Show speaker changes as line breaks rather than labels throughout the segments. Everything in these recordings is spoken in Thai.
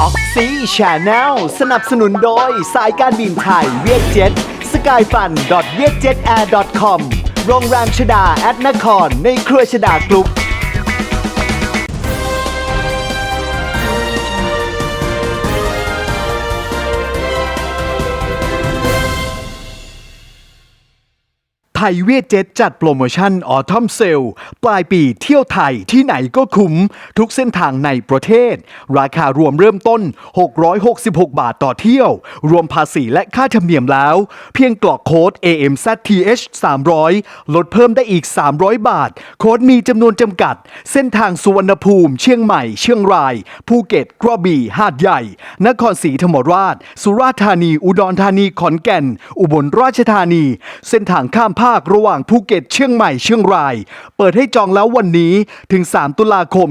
ออกซี่ชาแนลสนับสนุนโดย สายการบินไทยเวียดเจ็ตสกายฟัน v i e t j e t a i r com โรงแรมชดาแอดนคร ในเครือชดากรุ๊ป ไทยเวียดเจ็ตจัดโปรโมชั่นออทอมเซลปลายปีเที่ยวไทยที่ไหนก็คุ้ม ทุกเส้นทางในประเทศ ราคารวมเริ่มต้น 666 บาทต่อเที่ยว รวมภาษีและค่าธรรมเนียมแล้ว เพียงกรอกโค้ด AMZTH 300 ลดเพิ่มได้อีก 300 บาท โค้ดมีจำนวนจำกัด เส้นทางสุวรรณภูมิ เชียงใหม่ เชียงราย ภูเก็ตกระบี่หาดใหญ่ นครศรีธรรมราช สุราษฎร์ธานี อุดรธานีขอนแก่น อุบลราชธานี เส้นทางข้ามภาคคระหว่างภูเก็ตเชียงใหม่เชียงราย เปิดให้จองแล้ววันนี้ถึง 3 ตุลาคม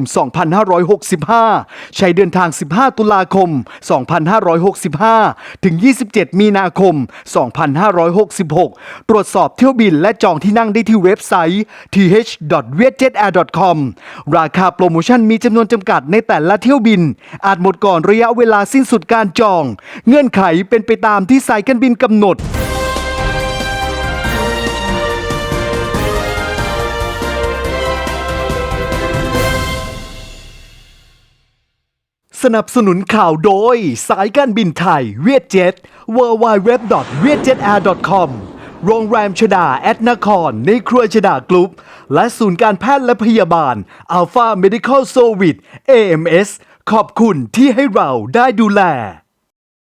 2565 ใช้เดินทาง 15 ตุลาคม 2565 ถึง 27 มีนาคม 2566 ตรวจสอบเที่ยวบินและจองที่นั่งได้ที่เว็บไซต์ th.vietjetair.com ราคาโปรโมชั่นมีจำนวนจำกัดในแต่ละเที่ยวบิน อาจหมดก่อนระยะเวลาสิ้นสุดการจอง เงื่อนไขเป็นไปตามที่สายการบินกำหนด สนับสนุนข่าวโดย สายการบินไทยเวียดเจ็ต w w w v i e t j e t a i r c o m โรงแรมชดาแอดนคร ในครัวชดากรุ๊ป และศูนย์การแพทย์และพยาบาล Alpha Medical Service AMS ขอบคุณที่ให้เราได้ดูแล